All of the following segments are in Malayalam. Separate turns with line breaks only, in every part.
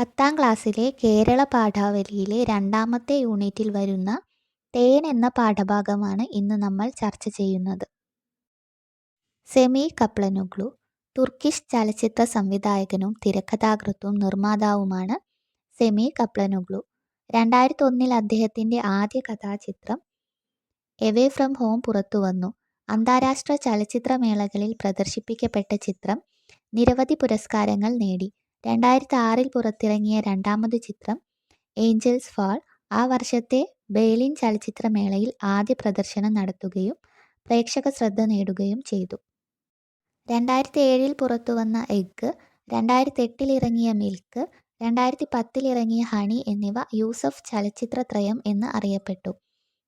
പത്താം ക്ലാസ്സിലെ കേരള പാഠാവലിയിലെ രണ്ടാമത്തെ യൂണിറ്റിൽ വരുന്ന തേൻ എന്ന പാഠഭാഗമാണ് ഇന്ന് നമ്മൾ ചർച്ച ചെയ്യുന്നത്. സെമി കപ്ലനുഗ്ലു തുർക്കിഷ് ചലച്ചിത്ര സംവിധായകനും തിരക്കഥാകൃത്തും നിർമ്മാതാവുമാണ് സെമി കപ്ലനുഗ്ലു രണ്ടായിരത്തി ഒന്നിൽ അദ്ദേഹത്തിന്റെ ആദ്യ കഥാചിത്രം എവേ ഫ്രം ഹോം പുറത്തു വന്നു. അന്താരാഷ്ട്ര ചലച്ചിത്രമേളകളിൽ പ്രദർശിപ്പിക്കപ്പെട്ട ചിത്രം നിരവധി പുരസ്കാരങ്ങൾ നേടി. രണ്ടായിരത്തി ആറിൽ പുറത്തിറങ്ങിയ രണ്ടാമത് ചിത്രം ഏഞ്ചൽസ് ഫാൾ ആ വർഷത്തെ ബേലിൻ ചലച്ചിത്രമേളയിൽ ആദ്യ പ്രദർശനം നടത്തുകയും പ്രേക്ഷക ശ്രദ്ധ നേടുകയും ചെയ്തു. രണ്ടായിരത്തി ഏഴിൽ പുറത്തുവന്ന എഗ്ഗ് രണ്ടായിരത്തി എട്ടിൽ ഇറങ്ങിയ മിൽക്ക് രണ്ടായിരത്തി പത്തിൽ ഇറങ്ങിയ ഹണി എന്നിവ യൂസഫ് ചലച്ചിത്രത്രയം എന്ന് അറിയപ്പെട്ടു.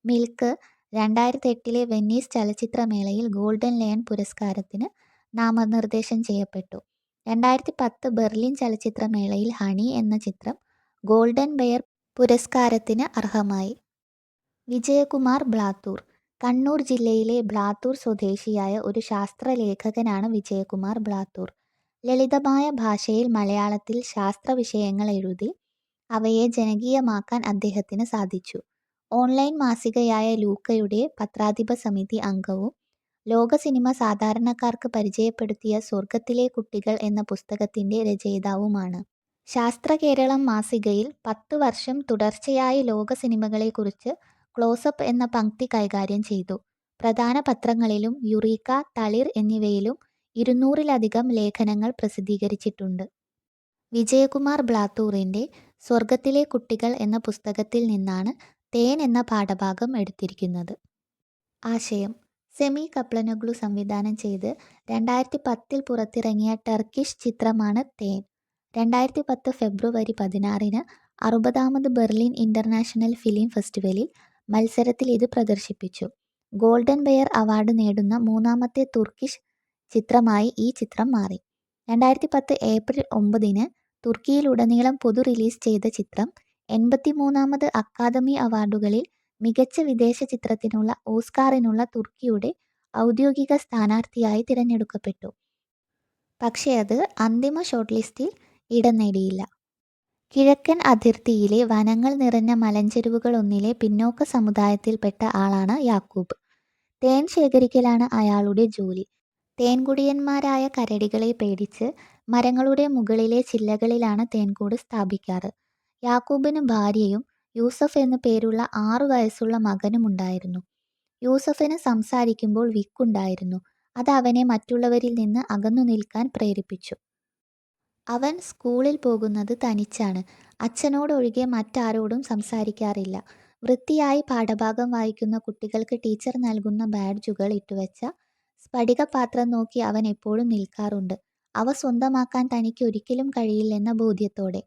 മിൽക്ക് രണ്ടായിരത്തി എട്ടിലെ വെന്നീസ് ചലച്ചിത്രമേളയിൽ ഗോൾഡൻ ലയൺ പുരസ്കാരത്തിന് നാമനിർദ്ദേശം ചെയ്യപ്പെട്ടു. രണ്ടായിരത്തി പത്ത് ബെർലിൻ ചലച്ചിത്രമേളയിൽ ഹണി എന്ന ചിത്രം ഗോൾഡൻ ബെയർ പുരസ്കാരത്തിന് അർഹമായി. വിജയകുമാർ ബ്ലാത്തൂർ കണ്ണൂർ ജില്ലയിലെ ബ്ലാത്തൂർ സ്വദേശിയായ ഒരു ശാസ്ത്രലേഖകനാണ് വിജയകുമാർ ബ്ലാത്തൂർ. ലളിതമായ ഭാഷയിൽ മലയാളത്തിൽ ശാസ്ത്ര വിഷയങ്ങൾ എഴുതി അവയെ ജനകീയമാക്കാൻ അദ്ദേഹത്തിന് സാധിച്ചു. ഓൺലൈൻ മാസികയായ ലൂക്കയുടെ പത്രാധിപ സമിതി അംഗവും ലോക സിനിമ സാധാരണക്കാർക്ക് പരിചയപ്പെടുത്തിയ സ്വർഗത്തിലെ കുട്ടികൾ എന്ന പുസ്തകത്തിന്റെ രചയിതാവുമാണ്. ശാസ്ത്ര കേരളം മാസികയിൽ പത്ത് വർഷം തുടർച്ചയായി ലോക സിനിമകളെക്കുറിച്ച് ക്ലോസപ്പ് എന്ന പങ്ക്തി കൈകാര്യം ചെയ്തു. പ്രധാന പത്രങ്ങളിലും യുറീക്ക തളിർ എന്നിവയിലും ഇരുന്നൂറിലധികം ലേഖനങ്ങൾ പ്രസിദ്ധീകരിച്ചിട്ടുണ്ട്. വിജയകുമാർ ബ്ലാത്തൂറിന്റെ സ്വർഗത്തിലെ കുട്ടികൾ എന്ന പുസ്തകത്തിൽ നിന്നാണ് തേൻ എന്ന പാഠഭാഗം എടുത്തിരിക്കുന്നത്. ആശയം സെമി കപ്ലനഗ്ലു സംവിധാനം ചെയ്ത് രണ്ടായിരത്തി പത്തിൽ പുറത്തിറങ്ങിയ ടർക്കിഷ് ചിത്രമാണ് തേൻ. രണ്ടായിരത്തി പത്ത് ഫെബ്രുവരി പതിനാറിന് അറുപതാമത് ബെർലിൻ ഇന്റർനാഷണൽ ഫിലിം ഫെസ്റ്റിവലിൽ മത്സരത്തിൽ ഇത് പ്രദർശിപ്പിച്ചു. ഗോൾഡൻ ബെയർ അവാർഡ് നേടുന്ന മൂന്നാമത്തെ തുർക്കിഷ് ചിത്രമായി ഈ ചിത്രം മാറി. രണ്ടായിരത്തി പത്ത് ഏപ്രിൽ ഒമ്പതിന് തുർക്കിയിലുടനീളം പൊതു റിലീസ് ചെയ്ത ചിത്രം എൺപത്തി മൂന്നാമത് അക്കാദമി അവാർഡുകളിൽ മികച്ച വിദേശ ചിത്രത്തിനുള്ള ഓസ്കാറിനുള്ള തുർക്കിയുടെ ഔദ്യോഗിക സ്ഥാനാർത്ഥിയായി തിരഞ്ഞെടുക്കപ്പെട്ടു. പക്ഷേ അത് അന്തിമ ഷോർട്ട് ലിസ്റ്റിൽ ഇടം നേടിയില്ല. കിഴക്കൻ അതിർത്തിയിലെ വനങ്ങൾ നിറഞ്ഞ മലഞ്ചെരുവുകളൊന്നിലെ പിന്നോക്ക സമുദായത്തിൽപ്പെട്ട ആളാണ് യാക്കൂബ്. തേൻ ശേഖരിക്കലാണ് അയാളുടെ ജോലി. തേൻകുടിയന്മാരായ കരടികളെ പേടിച്ച് മരങ്ങളുടെ മുകളിലെ ചില്ലകളിലാണ് തേൻകൂട് സ്ഥാപിക്കാറ്. യാക്കൂബിന് ഭാര്യയും യൂസഫ് എന്നു പേരുള്ള ആറു വയസ്സുള്ള മകനുമുണ്ടായിരുന്നു യൂസഫിന് സംസാരിക്കുമ്പോൾ വിക്കുണ്ടായിരുന്നു. അത് അവനെ മറ്റുള്ളവരിൽ നിന്ന് അകന്നു നിൽക്കാൻ പ്രേരിപ്പിച്ചു. അവൻ സ്കൂളിൽ പോകുന്നത് തനിച്ചാണ്. അച്ഛനോടൊഴികെ മറ്റാരോടും സംസാരിക്കാറില്ല. വൃത്തിയായി പാഠഭാഗം വായിക്കുന്ന കുട്ടികൾക്ക് ടീച്ചർ നൽകുന്ന ബാഡ്ജുകൾ ഇട്ടുവെച്ച സ്ഫടികപാത്രം നോക്കി അവൻ എപ്പോഴും നിൽക്കാറുണ്ട്. അവ സ്വന്തമാക്കാൻ തനിക്ക് ഒരിക്കലും കഴിയില്ലെന്ന ബോധ്യത്തോടെ.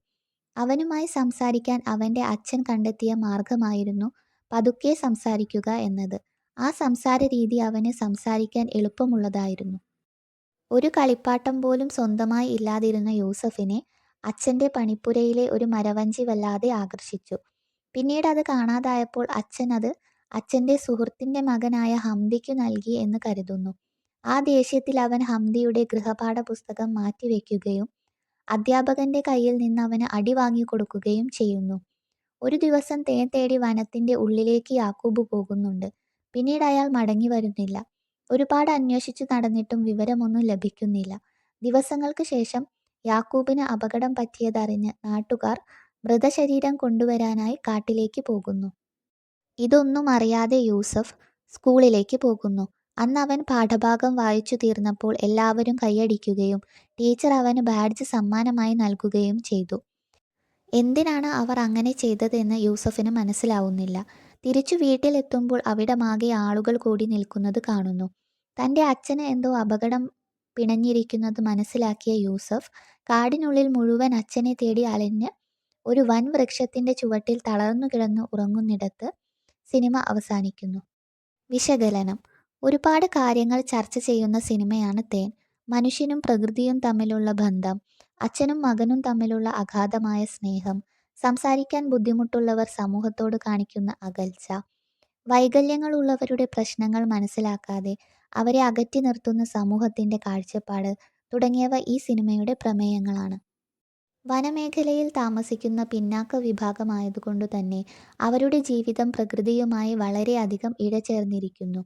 അവനുമായി സംസാരിക്കാൻ അവന്റെ അച്ഛൻ കണ്ടെത്തിയ മാർഗമായിരുന്നു പതുക്കെ സംസാരിക്കുക എന്നത്. ആ സംസാര രീതി അവന് സംസാരിക്കാൻ എളുപ്പമുള്ളതായിരുന്നു. ഒരു കളിപ്പാട്ടം പോലും സ്വന്തമായി ഇല്ലാതിരുന്ന യൂസഫിനെ അച്ഛന്റെ പണിപ്പുരയിലെ ഒരു മരവഞ്ചി വല്ലാതെ ആകർഷിച്ചു. പിന്നീട് അത് കാണാതായപ്പോൾ അച്ഛൻ അത് അച്ഛന്റെ സുഹൃത്തിന്റെ മകനായ ഹംദിക്കു നൽകി എന്ന് കരുതുന്നു. ആ ദേഷ്യത്തിൽ അവൻ ഹംദിയുടെ ഗൃഹപാഠ പുസ്തകം മാറ്റിവെക്കുകയും അധ്യാപകന്റെ കയ്യിൽ നിന്ന് അവന് അടി വാങ്ങിക്കൊടുക്കുകയും ചെയ്യുന്നു. ഒരു ദിവസം തേൻ തേടി വനത്തിന്റെ ഉള്ളിലേക്ക് യാക്കൂബ് പോകുന്നുണ്ട്. പിന്നീട് അയാൾ മടങ്ങി വരുന്നില്ല. ഒരുപാട് അന്വേഷിച്ചു നടന്നിട്ടും വിവരമൊന്നും ലഭിക്കുന്നില്ല. ദിവസങ്ങൾക്ക് ശേഷം യാക്കൂബിന് അപകടം പറ്റിയതറിഞ്ഞ് നാട്ടുകാർ മൃതശരീരം കൊണ്ടുവരാനായി കാട്ടിലേക്ക് പോകുന്നു. ഇതൊന്നും അറിയാതെ യൂസഫ് സ്കൂളിലേക്ക് പോകുന്നു. അന്ന് അവൻ പാഠഭാഗം വായിച്ചു തീർന്നപ്പോൾ എല്ലാവരും കൈയടിക്കുകയും ടീച്ചർ അവന് ബാഡ്ജ് സമ്മാനമായി നൽകുകയും ചെയ്തു. എന്തിനാണ് അവർ അങ്ങനെ ചെയ്തതെന്ന് യൂസഫിന് മനസ്സിലാവുന്നില്ല. തിരിച്ചു വീട്ടിലെത്തുമ്പോൾ അവിടെ അവിടമാകെ ആളുകൾ കൂടി നിൽക്കുന്നത് കാണുന്നു. തന്റെ അച്ഛന് എന്തോ അപകടം പിണഞ്ഞിരിക്കുന്നത് മനസ്സിലാക്കിയ യൂസഫ് കാടിനുള്ളിൽ മുഴുവൻ അച്ഛനെ തേടി അലഞ്ഞ് ഒരു വൻ വൃക്ഷത്തിന്റെ ചുവട്ടിൽ തളർന്നു കിടന്ന് ഉറങ്ങുന്നിടത്ത് സിനിമ അവസാനിക്കുന്നു. വിശകലനം. ഒരുപാട് കാര്യങ്ങൾ ചർച്ച ചെയ്യുന്ന സിനിമയാണ് തേൻ. മനുഷ്യനും പ്രകൃതിയും തമ്മിലുള്ള ബന്ധം അച്ഛനും മകനും തമ്മിലുള്ള അഗാധമായ സ്നേഹം സംസാരിക്കാൻ ബുദ്ധിമുട്ടുള്ളവർ സമൂഹത്തോട് കാണിക്കുന്ന അകൽച്ച. വൈകല്യങ്ങൾ ഉള്ളവരുടെ പ്രശ്നങ്ങൾ മനസ്സിലാക്കാതെ അവരെ അകറ്റി നിർത്തുന്ന സമൂഹത്തിന്റെ കാഴ്ചപ്പാട് തുടങ്ങിയവ ഈ സിനിമയുടെ പ്രമേയങ്ങളാണ്. വനമേഖലയിൽ താമസിക്കുന്ന പിന്നാക്ക വിഭാഗമായതുകൊണ്ട് തന്നെ അവരുടെ ജീവിതം പ്രകൃതിയുമായി വളരെയധികം ഇഴചേർന്നിരിക്കുന്നു.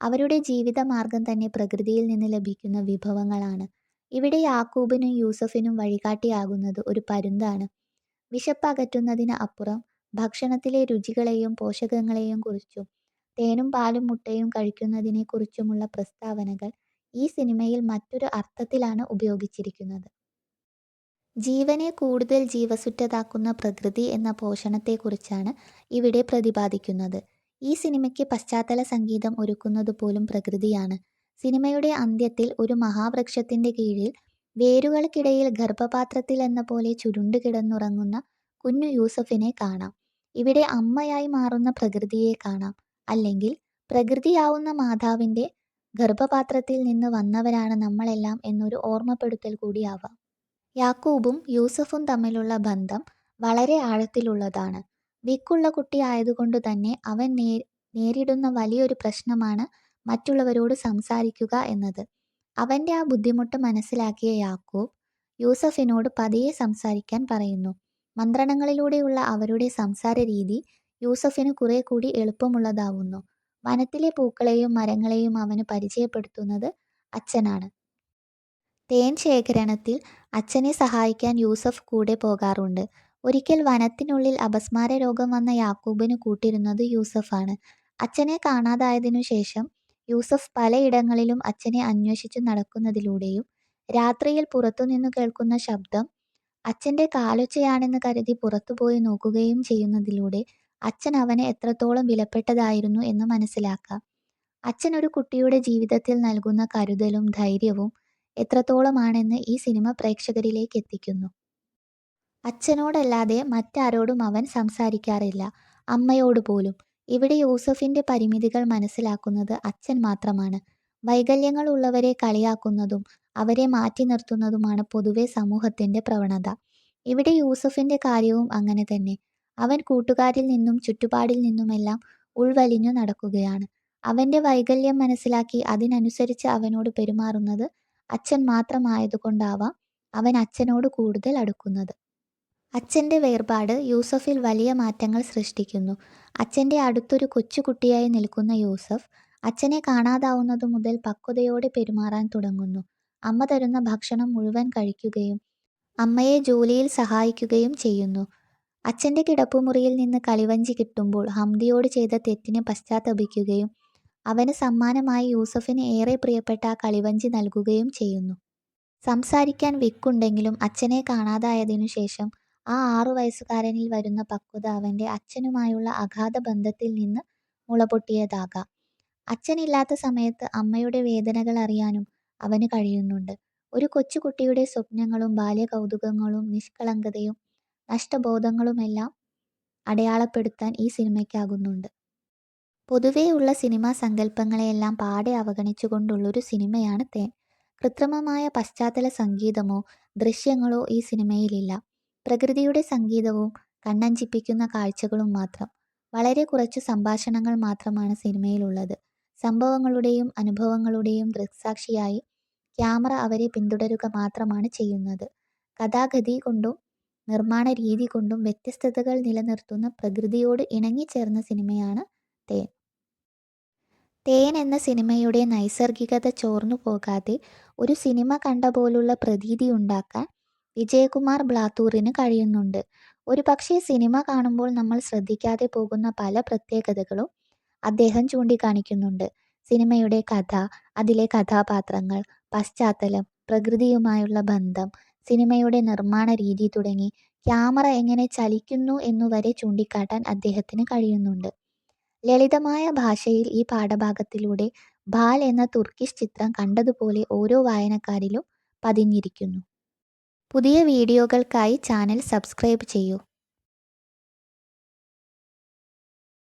അവരുടെ ജീവിതമാർഗം തന്നെ പ്രകൃതിയിൽ നിന്ന് ലഭിക്കുന്ന വിഭവങ്ങളാണ്. ഇവിടെ യാക്കൂബിനും യൂസഫിനും വഴികാട്ടിയാകുന്നത് ഒരു പരുന്താണ്. വിശപ്പ് അകറ്റുന്നതിന് അപ്പുറം ഭക്ഷണത്തിലെ രുചികളെയും പോഷകങ്ങളെയും കുറിച്ചും തേനും പാലും മുട്ടയും കഴിക്കുന്നതിനെക്കുറിച്ചുമുള്ള പ്രസ്താവനകൾ ഈ സിനിമയിൽ മറ്റൊരു അർത്ഥത്തിലാണ് ഉപയോഗിച്ചിരിക്കുന്നത്. ജീവനെ കൂടുതൽ ജീവസുറ്റതാക്കുന്ന പ്രകൃതി എന്ന പോഷണത്തെക്കുറിച്ചാണ് ഇവിടെ പ്രതിപാദിക്കുന്നത്. ഈ സിനിമയ്ക്ക് പശ്ചാത്തല സംഗീതം ഒരുക്കുന്നത് പോലും പ്രകൃതിയാണ്. സിനിമയുടെ അന്ത്യത്തിൽ ഒരു മഹാവൃക്ഷത്തിന്റെ കീഴിൽ വേരുകൾക്കിടയിൽ ഗർഭപാത്രത്തിൽ എന്ന പോലെ ചുരുണ്ടു കിടന്നുറങ്ങുന്ന കുഞ്ഞു യൂസഫിനെ കാണാം. ഇവിടെ അമ്മയായി മാറുന്ന പ്രകൃതിയെ കാണാം. അല്ലെങ്കിൽ പ്രകൃതിയാവുന്ന മാതാവിന്റെ ഗർഭപാത്രത്തിൽ നിന്ന് വന്നവരാണ് നമ്മളെല്ലാം എന്നൊരു ഓർമ്മപ്പെടുത്തൽ കൂടിയാവാം. യാക്കൂബും യൂസഫും തമ്മിലുള്ള ബന്ധം വളരെ ആഴത്തിലുള്ളതാണ്. വിക്കുള്ള കുട്ടി ആയതുകൊണ്ട് തന്നെ അവൻ നേ നേരിടുന്ന വലിയൊരു പ്രശ്നമാണ് മറ്റുള്ളവരോട് സംസാരിക്കുക എന്നത്. അവന്റെ ആ ബുദ്ധിമുട്ട് മനസ്സിലാക്കിയ യാക്കൂബ് യൂസഫിനോട് പതിയെ സംസാരിക്കാൻ പറയുന്നു. മന്ത്രണങ്ങളിലൂടെയുള്ള അവരുടെ സംസാര രീതി യൂസഫിന് കുറെ കൂടി എളുപ്പമുള്ളതാവുന്നു. വനത്തിലെ പൂക്കളെയും മരങ്ങളെയും അവന് പരിചയപ്പെടുത്തുന്നത് അച്ഛനാണ്. തേൻ ശേഖരണത്തിൽ അച്ഛനെ സഹായിക്കാൻ യൂസഫ് കൂടെ പോകാറുണ്ട്. ഒരിക്കൽ വനത്തിനുള്ളിൽ അപസ്മാര രോഗം വന്ന യാക്കൂബിന് കൂട്ടിരുന്നത് യൂസഫാണ്. അച്ഛനെ കാണാതായതിനു ശേഷം യൂസഫ് പലയിടങ്ങളിലും അച്ഛനെ അന്വേഷിച്ചു നടക്കുന്നതിലൂടെയും രാത്രിയിൽ പുറത്തുനിന്നു കേൾക്കുന്ന ശബ്ദം അച്ഛന്റെ കാലൊച്ചയാണെന്ന് കരുതി പുറത്തുപോയി നോക്കുകയും ചെയ്യുന്നതിലൂടെ അച്ഛൻ അവനെ എത്രത്തോളം വിലപ്പെട്ടതായിരുന്നു എന്ന് മനസ്സിലാക്കാം. അച്ഛൻ ഒരു കുട്ടിയുടെ ജീവിതത്തിൽ നൽകുന്ന കരുതലും ധൈര്യവും എത്രത്തോളമാണെന്ന് ഈ സിനിമ പ്രേക്ഷകരിലേക്കെത്തിക്കുന്നു. അച്ഛനോടല്ലാതെ മറ്റാരോടും അവൻ സംസാരിക്കാറില്ല. അമ്മയോട് പോലും. ഇവിടെ യൂസഫിന്റെ പരിമിതികൾ മനസ്സിലാക്കുന്നത് അച്ഛൻ മാത്രമാണ്. വൈകല്യങ്ങൾ ഉള്ളവരെ കളിയാക്കുന്നതും അവരെ മാറ്റി നിർത്തുന്നതുമാണ് പൊതുവെ സമൂഹത്തിന്റെ പ്രവണത. ഇവിടെ യൂസഫിന്റെ കാര്യവും അങ്ങനെ തന്നെ. അവൻ കൂട്ടുകാരിൽ നിന്നും ചുറ്റുപാടിൽ നിന്നുമെല്ലാം ഉൾവലിഞ്ഞു നടക്കുകയാണ്. അവന്റെ വൈകല്യം മനസ്സിലാക്കി അതിനനുസരിച്ച് അവനോട് പെരുമാറുന്നത് അച്ഛൻ മാത്രമായതുകൊണ്ടാവാം അവൻ അച്ഛനോട് കൂടുതൽ അടുക്കുന്നത്. അച്ഛന്റെ വേർപാട് യൂസഫിൽ വലിയ മാറ്റങ്ങൾ സൃഷ്ടിക്കുന്നു. അച്ഛന്റെ അടുത്തൊരു കൊച്ചുകുട്ടിയായി നിൽക്കുന്ന യൂസഫ് അച്ഛനെ കാണാതാവുന്നതു മുതൽ പക്വതയോടെ പെരുമാറാൻ തുടങ്ങുന്നു. അമ്മ തരുന്ന ഭക്ഷണം മുഴുവൻ കഴിക്കുകയും അമ്മയെ ജോലിയിൽ സഹായിക്കുകയും ചെയ്യുന്നു. അച്ഛന്റെ കിടപ്പുമുറിയിൽ നിന്ന് കളിവഞ്ചി കിട്ടുമ്പോൾ ഹംദിയോട് ചെയ്ത തെറ്റിനെ പശ്ചാത്തപിക്കുകയും അവന് സമ്മാനമായി യൂസഫിന് ഏറെ പ്രിയപ്പെട്ട ആ കളിവഞ്ചി നൽകുകയും ചെയ്യുന്നു. സംസാരിക്കാൻ വിക്കുണ്ടെങ്കിലും അച്ഛനെ കാണാതായതിനു ശേഷം ആ ആറു വയസ്സുകാരനിൽ വരുന്ന പക്വത അവന്റെ അച്ഛനുമായുള്ള അഗാധ ബന്ധത്തിൽ നിന്ന് മുളപൊട്ടിയതാകാം. അച്ഛനില്ലാത്ത സമയത്ത് അമ്മയുടെ വേദനകൾ അറിയാനും അവന് കഴിയുന്നുണ്ട്. ഒരു കൊച്ചുകുട്ടിയുടെ സ്വപ്നങ്ങളും ബാല്യകൗതുകങ്ങളും നിഷ്കളങ്കതയും നഷ്ടബോധങ്ങളുമെല്ലാം അടയാളപ്പെടുത്താൻ ഈ സിനിമയ്ക്കാകുന്നുണ്ട്. പൊതുവേ ഉള്ള സിനിമാ സങ്കല്പങ്ങളെയെല്ലാം പാടെ അവഗണിച്ചുകൊണ്ടുള്ളൊരു സിനിമയാണ് തേൻ. കൃത്രിമമായ പശ്ചാത്തല സംഗീതമോ ദൃശ്യങ്ങളോ ഈ സിനിമയിലില്ല. പ്രകൃതിയുടെ സംഗീതവും കണ്ണഞ്ചിപ്പിക്കുന്ന കാഴ്ചകളും മാത്രം. വളരെ കുറച്ച് സംഭാഷണങ്ങൾ മാത്രമാണ് സിനിമയിലുള്ളത്. സംഭവങ്ങളുടെയും അനുഭവങ്ങളുടെയും ദൃക്സാക്ഷിയായി ക്യാമറ അവരെ പിന്തുടരുക മാത്രമാണ് ചെയ്യുന്നത്. കഥാഗതി കൊണ്ടും നിർമ്മാണ രീതി കൊണ്ടും വ്യത്യസ്തതകൾ നിലനിർത്തുന്ന പ്രകൃതിയോട് ഇണങ്ങിച്ചേർന്ന സിനിമയാണ് തേൻ. തേൻ എന്ന സിനിമയുടെ നൈസർഗികത ചോർന്നു പോകാതെ ഒരു സിനിമ കണ്ട പോലുള്ള പ്രതീതിയുണ്ടാക്കാൻ വിജയകുമാർ ബ്ലാത്തൂറിന് കഴിയുന്നുണ്ട്. ഒരു പക്ഷേ സിനിമ കാണുമ്പോൾ നമ്മൾ ശ്രദ്ധിക്കാതെ പോകുന്ന പല പ്രത്യേകതകളും അദ്ദേഹം ചൂണ്ടിക്കാണിക്കുന്നുണ്ട്. സിനിമയുടെ കഥ, അതിലെ കഥാപാത്രങ്ങൾ, പശ്ചാത്തലം, പ്രകൃതിയുമായുള്ള ബന്ധം, സിനിമയുടെ നിർമ്മാണ രീതി തുടങ്ങി ക്യാമറ എങ്ങനെ ചലിക്കുന്നു എന്നുവരെ ചൂണ്ടിക്കാട്ടാൻ അദ്ദേഹത്തിന് കഴിയുന്നുണ്ട്. ലളിതമായ ഭാഷയിൽ ഈ പാഠഭാഗത്തിലൂടെ ബാൽ എന്ന തുർക്കിഷ് ചിത്രം കണ്ടതുപോലെ ഓരോ വായനക്കാരിലും പതിഞ്ഞിരിക്കുന്നു. പുതിയ വീഡിയോകൾക്കായി ചാനൽ സബ്സ്ക്രൈബ് ചെയ്യൂ.